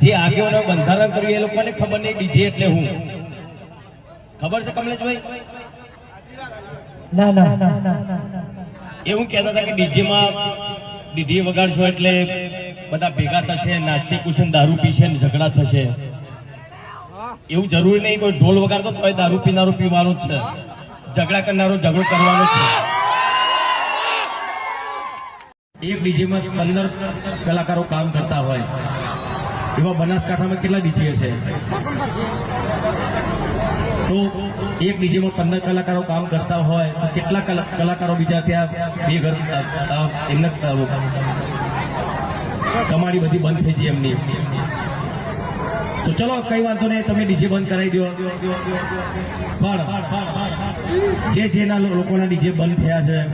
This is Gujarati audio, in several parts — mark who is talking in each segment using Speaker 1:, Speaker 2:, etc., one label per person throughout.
Speaker 1: જે આગેવાનો બંધારણ કર્યું એ લોકોને ખબર નહીં ડીજે એટલે હું. ખબર છે કમલેશભાઈ?
Speaker 2: ના ના.
Speaker 1: એવું કહેતા હતા કે ડીજેમાં ડીજે વગાડશો એટલે બધા ભેગા થશે નાચશે કુશન દારૂ પીશે ને ઝઘડા થશે. એવું જરૂરી નહીં કોઈ ઢોલ વગાડતો તો દારૂ પીનારો પીવાનો જ છે. ઝઘડા કરનારો ઝઘડો કરવાનો છે. એક ડીજેમાં પંદર કલાકારો કામ કરતા હોય. એવા બનાસકાંઠામાં કેટલા ડીજે છે? તો એક ડીજેમાં પંદર કલાકારો કામ કરતા હોય, તો કેટલા કલા- કલાકારો બીજા ત્યાં બે ઘર એમને કમાણી બધી બંધ થઈ ગઈ એમની. તો ચલો, કઈ વાંધો નહીં, તમે ડીજે બંધ કરાવી દો. પણ જે જેના લોકોના ડીજે બંધ થયા છે,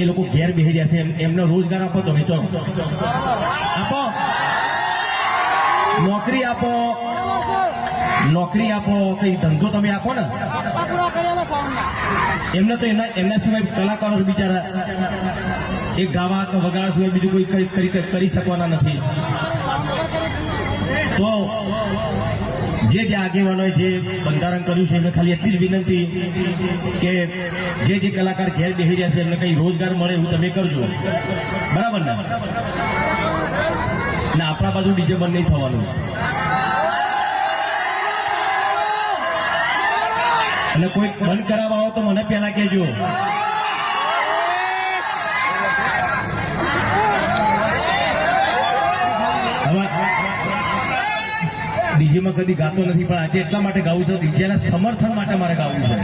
Speaker 1: એ લોકો ઘેર બેસી રહ્યા છે, એમ- એમને રોજગાર આપો તમે, ચલો. આપો. નોકરી આપો. નોકરી આપો. કઈ ધંધો તમે આપો ને? એમને તો એના એમના સિવાય કલાકારો બિચારા. એ ગાવા કે વગાડવા સિવાય બીજું કોઈ કરી કરી શકવાના નથી. તો જે જે આગેવાનોએ જે બંધારણ કર્યું છે, એમને ખાલી એટલી જ વિનંતી કે જે જે કલાકાર ઘેર બેસી રહ્યા છે, એમને કઈ રોજગાર મળે એવું તમે કરજો. બરાબર ને? ને આપણા બાજુ ડીજે બંધ નહીં થવાનું. અને કોઈ બંધ કરાવવા હોય તો મને પહેલા કહેજો. ડીજેમાં કદી ગાતો નથી, પણ આજે એટલા માટે ગાવું છે, ડીજેના સમર્થન માટે મારે ગાવું છે.